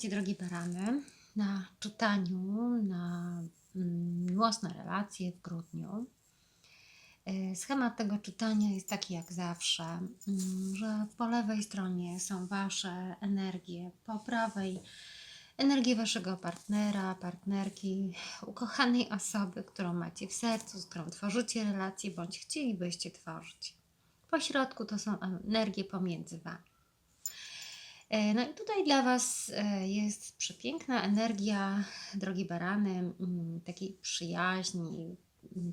Witajcie drogie barany na czytaniu na mm, miłosne relacje w grudniu. E, Schemat tego czytania jest taki jak zawsze, mm, że po lewej stronie są Wasze energie, po prawej energie Waszego partnera, partnerki, ukochanej osoby, którą macie w sercu, z którą tworzycie relacje bądź chcielibyście tworzyć. Po środku to są energie pomiędzy Wami. E, No i tutaj dla Was e, jest przepiękna energia, drogie barany, takiej przyjaźni,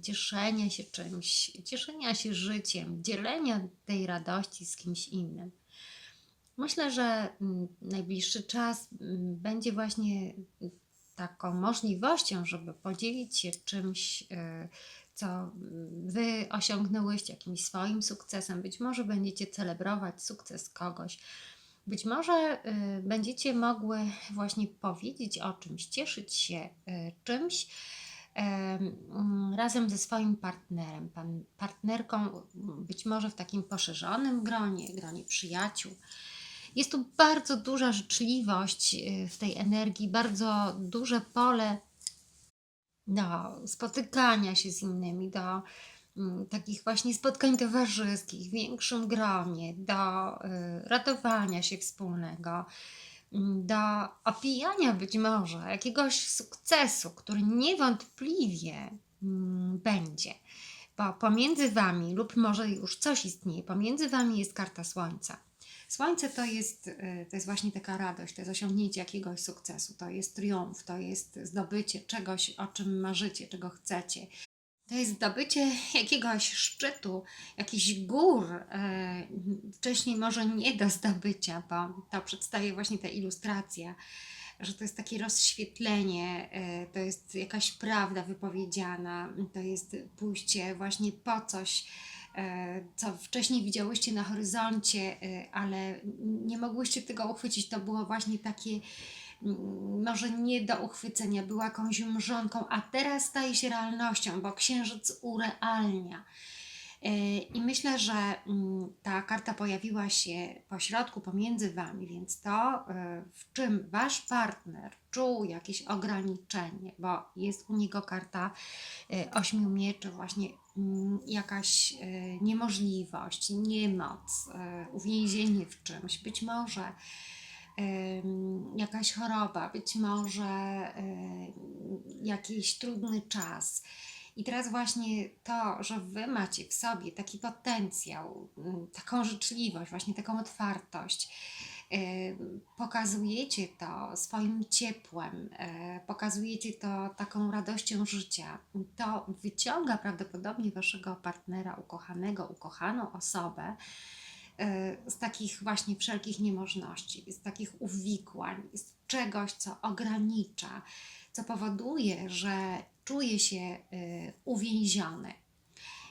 cieszenia się czymś, cieszenia się życiem, dzielenia tej radości z kimś innym. Myślę, że najbliższy czas będzie właśnie taką możliwością, żeby podzielić się czymś, e, co Wy osiągnęłyście, jakimś swoim sukcesem. Być może będziecie celebrować sukces kogoś. Być może y, będziecie mogły właśnie powiedzieć o czymś, cieszyć się y, czymś em, mm, razem ze swoim partnerem, partnerką, mm, być może w takim poszerzonym gronie, gronie przyjaciół. Jest tu bardzo duża życzliwość y, w tej energii, bardzo duże pole do spotykania się z innymi, do takich właśnie spotkań towarzyskich w większym gronie, do y, ratowania się wspólnego, mm, do opijania być może jakiegoś sukcesu, który niewątpliwie mm, będzie. Bo pomiędzy Wami, lub może już coś istnieje, pomiędzy Wami jest karta Słońca. Słońce to jest, y, to jest właśnie taka radość, to jest osiągnięcie jakiegoś sukcesu, to jest triumf, to jest zdobycie czegoś, o czym marzycie, czego chcecie. To jest zdobycie jakiegoś szczytu, jakichś gór, e, wcześniej może nie do zdobycia, bo to przedstawia właśnie ta ilustracja, że to jest takie rozświetlenie, e, to jest jakaś prawda wypowiedziana, to jest pójście właśnie po coś, e, co wcześniej widziałyście na horyzoncie, ale nie mogłyście tego uchwycić. To było właśnie takie może nie do uchwycenia, była jakąś mrzonką, a teraz staje się realnością, bo księżyc urealnia. E, I myślę, że ta karta pojawiła się po środku pomiędzy Wami, więc to, e, w czym Wasz partner czuł jakieś ograniczenie, bo jest u niego karta e, ośmiu mieczy, właśnie jakaś niemożliwość, niemoc, uwięzienie w czymś, być może jakaś choroba, być może jakiś trudny czas. I teraz właśnie to, że Wy macie w sobie taki potencjał, taką życzliwość, właśnie taką otwartość, pokazujecie to swoim ciepłem, e, pokazujecie to taką radością życia, to wyciąga prawdopodobnie Waszego partnera, ukochanego, ukochaną osobę z takich właśnie wszelkich niemożności, z takich uwikłań, z czegoś, co ogranicza, co powoduje, że czuje się y, uwięziony.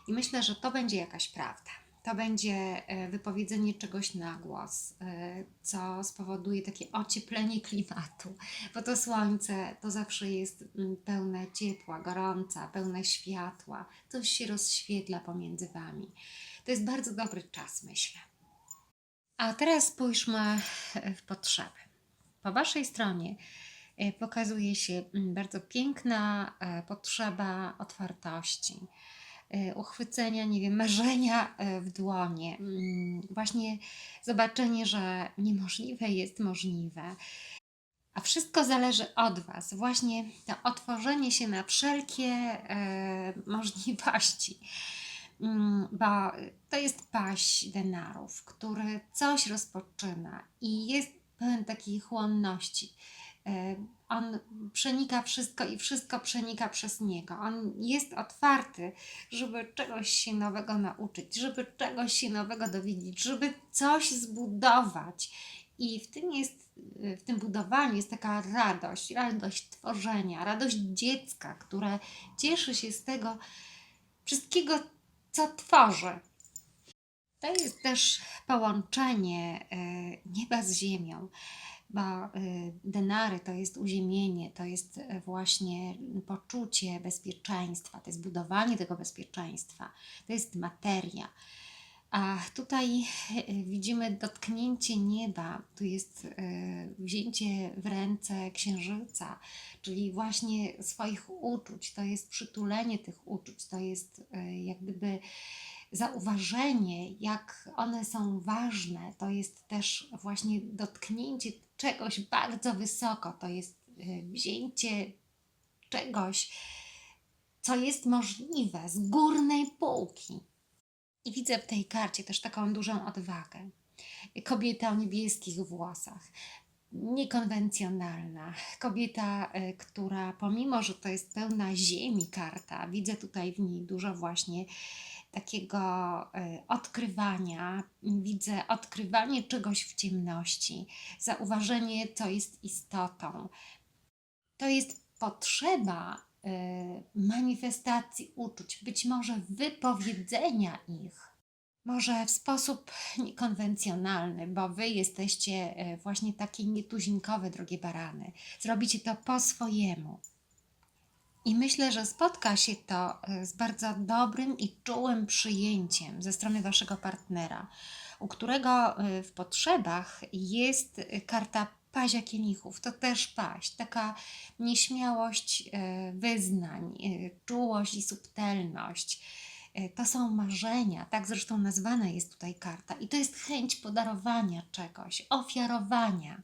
I myślę, że to będzie jakaś prawda. To będzie y, wypowiedzenie czegoś na głos, y, co spowoduje takie ocieplenie klimatu, bo to słońce to zawsze jest mm, pełne ciepła, gorąca, pełne światła, coś się rozświetla pomiędzy Wami. To jest bardzo dobry czas, myślę. A teraz spójrzmy w potrzeby. Po Waszej stronie e, pokazuje się mm, bardzo piękna e, potrzeba otwartości, e, uchwycenia, nie wiem, marzenia e, w dłonie. Mm, Właśnie zobaczenie, że niemożliwe jest możliwe. A wszystko zależy od Was. Właśnie to otworzenie się na wszelkie e, możliwości. Mm, bo to jest paść denarów, który coś rozpoczyna i jest pełen takiej chłonności. E, On przenika wszystko i wszystko przenika przez niego. On jest otwarty, żeby czegoś się nowego nauczyć, żeby czegoś się nowego dowiedzieć, żeby coś zbudować. I w tym jest, w tym budowaniu jest taka radość, radość tworzenia, radość dziecka, które cieszy się z tego wszystkiego, co tworzy. To jest też połączenie e, nieba z ziemią, bo e, denary to jest uziemienie, to jest e, właśnie poczucie bezpieczeństwa, to jest budowanie tego bezpieczeństwa, to jest materia. A tutaj e, widzimy dotknięcie nieba, tu jest e, wzięcie w ręce księżyca, czyli właśnie swoich uczuć, to jest przytulenie tych uczuć, to jest e, jak gdyby zauważenie, jak one są ważne, to jest też właśnie dotknięcie czegoś bardzo wysoko, to jest wzięcie czegoś, co jest możliwe z górnej półki. I widzę w tej karcie też taką dużą odwagę. Kobieta o niebieskich włosach, niekonwencjonalna. Kobieta, e, która pomimo, że to jest pełna ziemi karta, widzę tutaj w niej dużo właśnie takiego e, odkrywania, widzę odkrywanie czegoś w ciemności, zauważenie, co jest istotą. To jest potrzeba manifestacji uczuć, być może wypowiedzenia ich, może w sposób niekonwencjonalny, bo wy jesteście y, właśnie takie nietuzinkowe, drogie barany. Zrobicie to po swojemu. I myślę, że spotka się to y, z bardzo dobrym i czułym przyjęciem ze strony waszego partnera, u którego w potrzebach jest karta pazia kielichów, to też paść, taka nieśmiałość e, wyznań, e, czułość i subtelność. E, to są marzenia, tak zresztą nazwana jest tutaj karta, i to jest chęć podarowania czegoś, ofiarowania.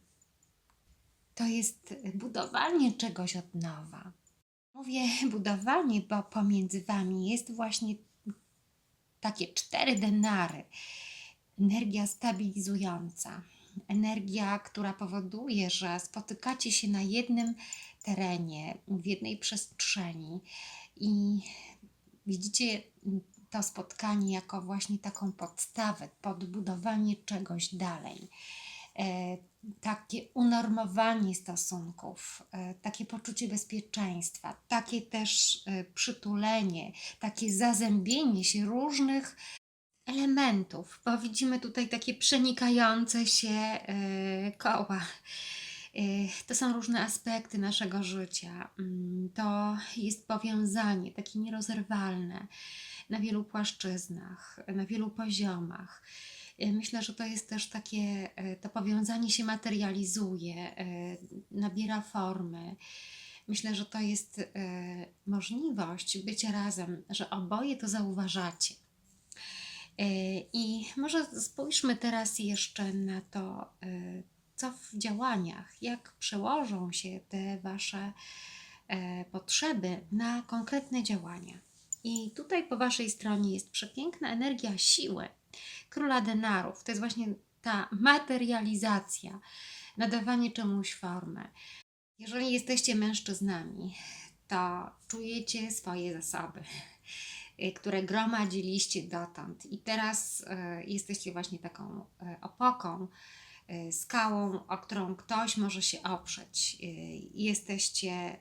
To jest budowanie czegoś od nowa. Mówię budowanie, bo pomiędzy Wami jest właśnie takie cztery denary. Energia stabilizująca, energia, która powoduje, że spotykacie się na jednym terenie, w jednej przestrzeni i widzicie to spotkanie jako właśnie taką podstawę, podbudowanie czegoś dalej. E, takie unormowanie stosunków, e, takie poczucie bezpieczeństwa, takie też e, przytulenie, takie zazębienie się różnych elementów, bo widzimy tutaj takie przenikające się yy, koła. Yy, to są różne aspekty naszego życia. Yy, to jest powiązanie takie nierozerwalne na wielu płaszczyznach, na wielu poziomach. Y, myślę, że to jest też takie, y, to powiązanie się materializuje, y, nabiera formy. Myślę, że to jest możliwość bycia razem, że oboje to zauważacie I może spójrzmy teraz jeszcze na to, e, co w działaniach, jak przełożą się te Wasze e, potrzeby na konkretne działania. I tutaj po Waszej stronie jest przepiękna energia siły króla denarów. To jest właśnie ta materializacja, nadawanie czemuś formę. Jeżeli jesteście mężczyznami, to czujecie swoje zasoby. Y, które gromadziliście dotąd i teraz y, jesteście właśnie taką y, opoką, skałą, o którą ktoś może się oprzeć. Jesteście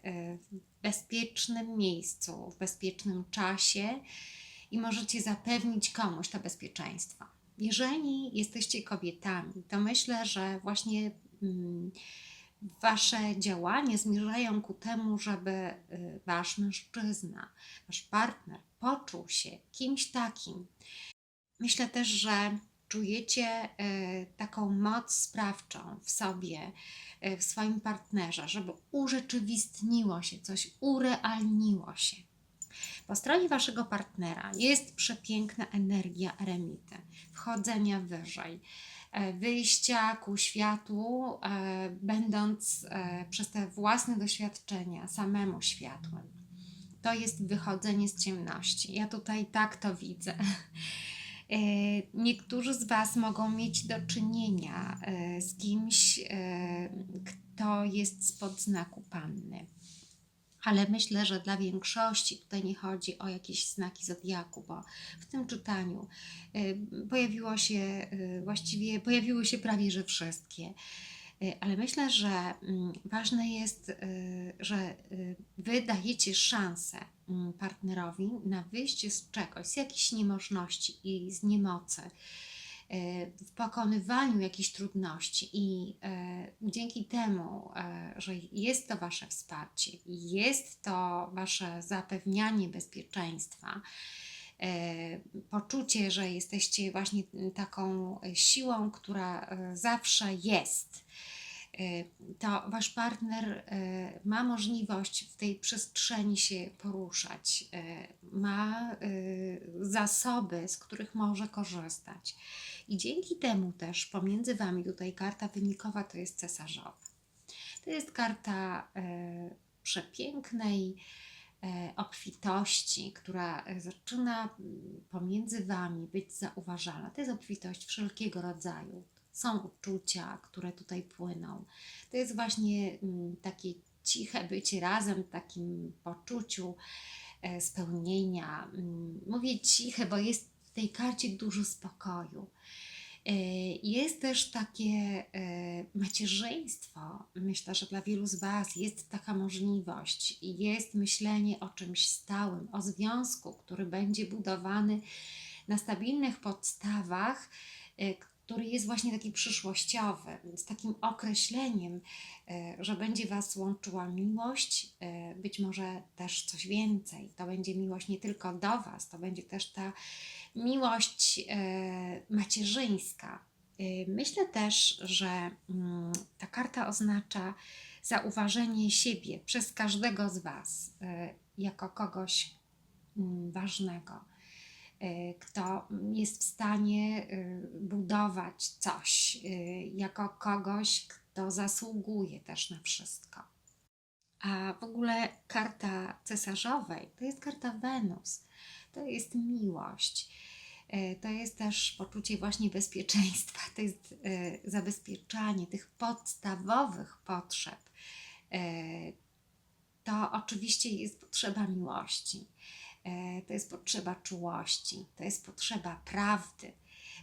w bezpiecznym miejscu, w bezpiecznym czasie i możecie zapewnić komuś to bezpieczeństwo. Jeżeli jesteście kobietami, to myślę, że właśnie mm, Wasze działania zmierzają ku temu, żeby Wasz mężczyzna, Wasz partner poczuł się kimś takim. Myślę też, że czujecie y, taką moc sprawczą w sobie, y, w swoim partnerze, żeby urzeczywistniło się coś, urealniło się. Po stronie waszego partnera jest przepiękna energia eremity, wchodzenia wyżej, e, wyjścia ku światłu, e, będąc e, przez te własne doświadczenia samemu światłem to jest wychodzenie z ciemności. Ja tutaj tak to widzę. E, niektórzy z Was mogą mieć do czynienia e, z kimś, e, kto jest spod znaku panny. Ale myślę, że dla większości tutaj nie chodzi o jakieś znaki zodiaku, bo w tym czytaniu pojawiło się właściwie, pojawiły się prawie że wszystkie. Y, ale myślę, że mm, ważne jest, y, że y, wy dajecie szansę mm, partnerowi na wyjście z czegoś, z jakiejś niemożności i z niemocy, w pokonywaniu jakichś trudności i dzięki temu, że jest to wasze wsparcie, jest to wasze zapewnianie bezpieczeństwa, poczucie, że jesteście właśnie taką siłą, która e, zawsze jest. E, To wasz partner e, ma możliwość w tej przestrzeni się poruszać, e, ma e, zasoby, z których może korzystać. I dzięki temu też pomiędzy wami tutaj karta wynikowa to jest cesarzowa. To jest karta e, przepięknej e, obfitości, która e, zaczyna pomiędzy Wami być zauważalna. To jest obfitość wszelkiego rodzaju. Są uczucia, które tutaj płyną. To jest właśnie mm, takie ciche bycie razem, w takim poczuciu e, spełnienia. Mm, Mówię ciche, bo jest w tej karcie dużo spokoju. E, Jest też takie e, macierzyństwo. Myślę, że dla wielu z Was jest taka możliwość. Jest myślenie o czymś stałym, o związku, który będzie budowany na stabilnych podstawach, e, który jest właśnie taki przyszłościowy, z takim określeniem, e, że będzie Was łączyła miłość, e, być może też coś więcej. To będzie miłość nie tylko do Was, to będzie też ta miłość e, macierzyńska. Myślę też, że mm, ta karta oznacza zauważenie siebie przez każdego z Was jako kogoś mm, ważnego, kto jest w stanie e, budować coś, e, jako kogoś, kto zasługuje też na wszystko. A w ogóle karta cesarzowej to jest karta Wenus, to jest miłość. To jest też poczucie właśnie bezpieczeństwa, to jest zabezpieczanie tych podstawowych potrzeb. To oczywiście jest potrzeba miłości, to jest potrzeba czułości, to jest potrzeba prawdy.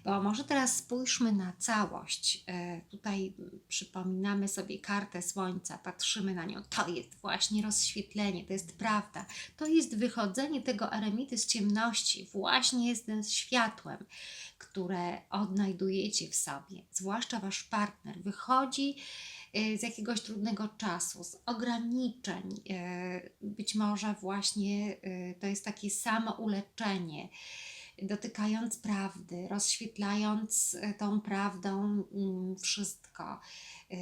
Bo może teraz spójrzmy na całość. E, Tutaj przypominamy sobie kartę Słońca, patrzymy na nią. To jest właśnie rozświetlenie, to jest prawda. To jest wychodzenie tego eremity z ciemności, właśnie jest tym światłem, które odnajdujecie w sobie. Zwłaszcza wasz partner wychodzi e, z jakiegoś trudnego czasu, z ograniczeń. e, Być może właśnie e, to jest takie samo uleczenie dotykając prawdy, rozświetlając e, tą prawdą mm, wszystko, e,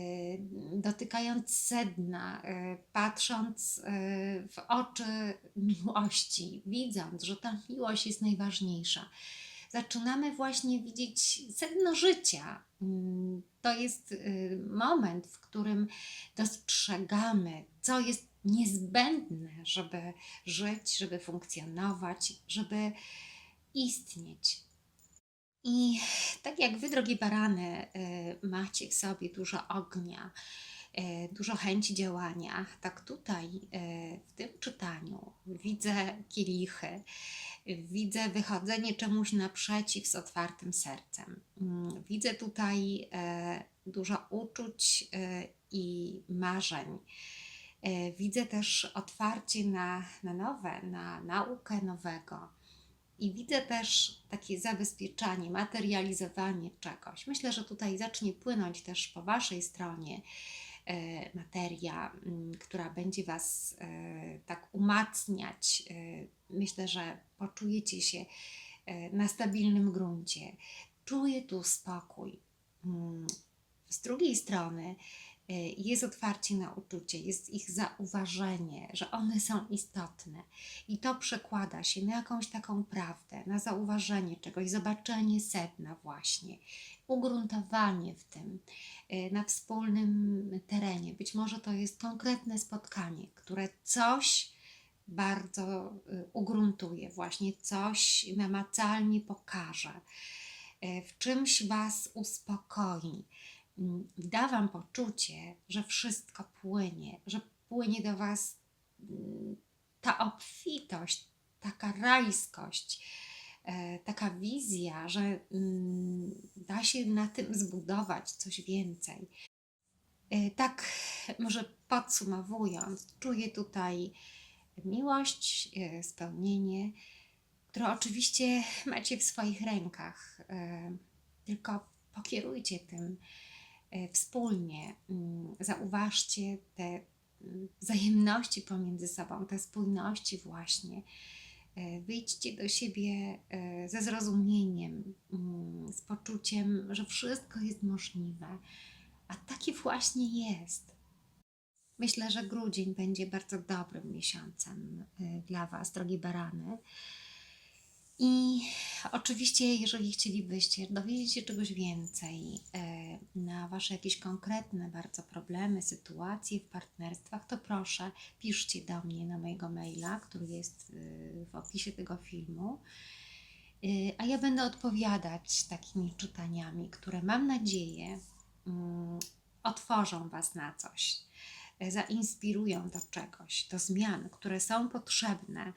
dotykając sedna, e, patrząc e, w oczy miłości, widząc, że ta miłość jest najważniejsza. Zaczynamy właśnie widzieć sedno życia. To jest y, moment, w którym dostrzegamy, co jest niezbędne, żeby żyć, żeby funkcjonować, żeby istnieć. I tak jak wy, drogie barany, y, macie w sobie dużo ognia, y, dużo chęci działania, tak tutaj w tym czytaniu widzę kielichy, widzę wychodzenie czemuś naprzeciw z otwartym sercem. Mm, Widzę tutaj e, dużo uczuć e, i marzeń. E, Widzę też otwarcie na, na nowe, na naukę nowego. I widzę też takie zabezpieczanie, materializowanie czegoś. Myślę, że tutaj zacznie płynąć też po Waszej stronie materia, m, która będzie Was e, tak umacniać. E, myślę, że poczujecie się e, na stabilnym gruncie. Czuję tu spokój. Mm, Z drugiej strony e, jest otwarcie na uczucie, jest ich zauważenie, że one są istotne. I to przekłada się na jakąś taką prawdę, na zauważenie czegoś, zobaczenie sedna, właśnie, ugruntowanie w tym, y, na wspólnym terenie. Być może to jest konkretne spotkanie, które coś bardzo y, ugruntuje, właśnie coś namacalnie pokaże, y, w czymś Was uspokoi. Mm, Da Wam poczucie, że wszystko płynie, że płynie do Was mm, ta obfitość, taka rajskość, taka wizja, że mm, da się na tym zbudować coś więcej. E, Tak, może podsumowując, czuję tutaj miłość, e, spełnienie, które oczywiście macie w swoich rękach. E, Tylko pokierujcie tym e, wspólnie. Mm, Zauważcie te mm, wzajemności pomiędzy sobą, te spójności właśnie. E, Wyjdźcie do siebie e, ze zrozumieniem, mm, z poczuciem, że wszystko jest możliwe, a taki właśnie jest. Myślę, że grudzień będzie bardzo dobrym miesiącem y, dla Was, drogie barany. I oczywiście, jeżeli chcielibyście dowiedzieć się czegoś więcej na Wasze jakieś konkretne bardzo problemy, sytuacje w partnerstwach, to proszę, piszcie do mnie na mojego maila, który jest y, w opisie tego filmu. Y, A ja będę odpowiadać takimi czytaniami, które mam nadzieję mm, otworzą Was na coś, e, zainspirują do czegoś, do zmian, które są potrzebne,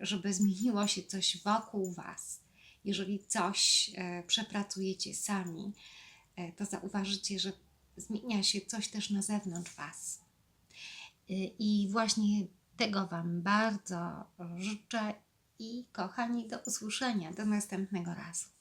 żeby zmieniło się coś wokół Was. Jeżeli coś przepracujecie sami, to zauważycie, że zmienia się coś też na zewnątrz Was. Y, I właśnie tego Wam bardzo życzę i kochani, do usłyszenia, do następnego razu.